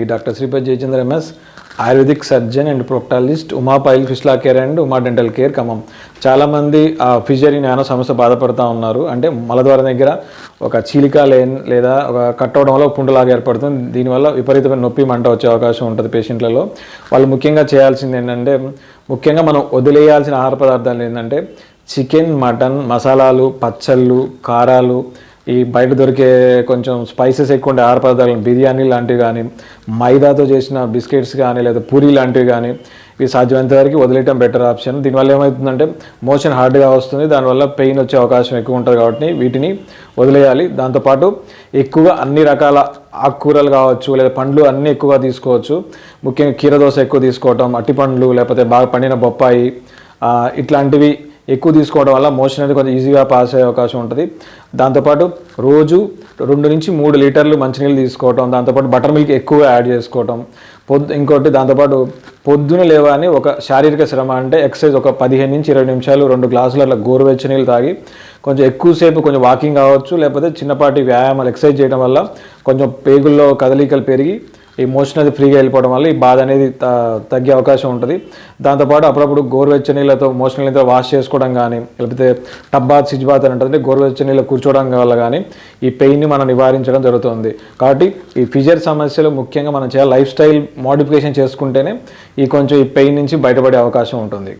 Doctor Sripati Jayachandra MS ayurvedic surgeon and proctologist Uma pile fistula care and Uma dental care Khammam. చాలామంది ఆ ఫిజరీ nano సమస్య బాధపడుతూ ఉన్నారు. అంటే మలద్వారం దగ్గర ఒక చీలిక లేని లేదా ఒక కట్ అవడం వల్ల పుండులాగా ఏర్పడుతుంది. దీనివల్ల విపరీతమైన నొప్పి మంట వచ్చే అవకాశం ఉంటుంది పేషెంట్లలో. వాళ్ళు ముఖ్యంగా చేయాల్సింది ఏంటంటే ముఖ్యంగా మనం వదిలేయాల్సిన ఆహార పదార్థాలు ఏంటంటే చికెన్ మటన్ మసాలాలు పచ్చళ్ళు కారాలు ఈ బయట దొరికే కొంచెం స్పైసెస్ ఎక్కువ ఉండే ఆహార పదార్థాలు బిర్యానీ లాంటివి కానీ మైదాతో చేసిన బిస్కెట్స్ కానీ లేదా పూరి లాంటివి కానీ ఇవి సాధ్యమైనంత వరకు వదిలేయటం బెటర్ ఆప్షన్ దీనివల్ల ఏమవుతుందంటే మోషన్ హార్డ్గా వస్తుంది. దానివల్ల పెయిన్ వచ్చే అవకాశం ఎక్కువ ఉంటుంది కాబట్టి వీటిని వదిలేయాలి. దాంతోపాటు ఎక్కువగా అన్ని రకాల ఆకుకూరలు కావచ్చు లేదా పండ్లు అన్నీ ఎక్కువగా తీసుకోవచ్చు. ముఖ్యంగా కీరదోశ ఎక్కువ తీసుకోవటం అట్టి పండ్లు లేకపోతే బాగా పండిన బొప్పాయి ఇట్లాంటివి ఎక్కువ తీసుకోవడం వల్ల మోషన్ అనేది కొంచెం ఈజీగా పాస్ అయ్యే అవకాశం ఉంటుంది. దాంతోపాటు రోజు రెండు నుంచి మూడు లీటర్లు మంచినీళ్ళు తీసుకోవటం దాంతోపాటు బటర్ మిల్క్ ఎక్కువగా యాడ్ చేసుకోవటం పొద్దు ఇంకోటి దాంతోపాటు పొద్దున లేవని ఒక శారీరక శ్రమ అంటే ఎక్సర్సైజ్ ఒక పదిహేను నుంచి ఇరవై నిమిషాలు రెండు గ్లాసులు అట్లా గోరువెచ్చ నీళ్ళు తాగి కొంచెం ఎక్కువసేపు కొంచెం వాకింగ్ కావచ్చు లేకపోతే చిన్నపాటి వ్యాయామాలు ఎక్సర్సైజ్ చేయడం వల్ల కొంచెం పేగుల్లో కదలికలు పెరిగి మోషన్ అది ఫ్రీగా వెళ్ళిపోవడం వల్ల ఈ బాధ అనేది త- తగ్గే అవకాశం ఉంటుంది. దాంతోపాటు అప్పుడప్పుడు గోరువెచ్చ నీళ్ళతో మోషన్ నీళ్ళతో వాష్ చేసుకోవడం కానీ లేకపోతే టబ్బాత్ సిజ్బాత్ సిజ్ బాత్ అని ఉంటుంది గోరువెచ్చ నీళ్ళు కూర్చోవడం వల్ల కానీ ఈ పెయిన్ని మనం నివారించడం జరుగుతుంది. కాబట్టి ఈ ఫిజర్ సమస్యలు ముఖ్యంగా మనం చేయాలి లైఫ్ స్టైల్ మోడిఫికేషన్ చేసుకుంటేనే ఈ కొంచెం ఈ పెయిన్ నుంచి బయటపడే అవకాశం ఉంటుంది.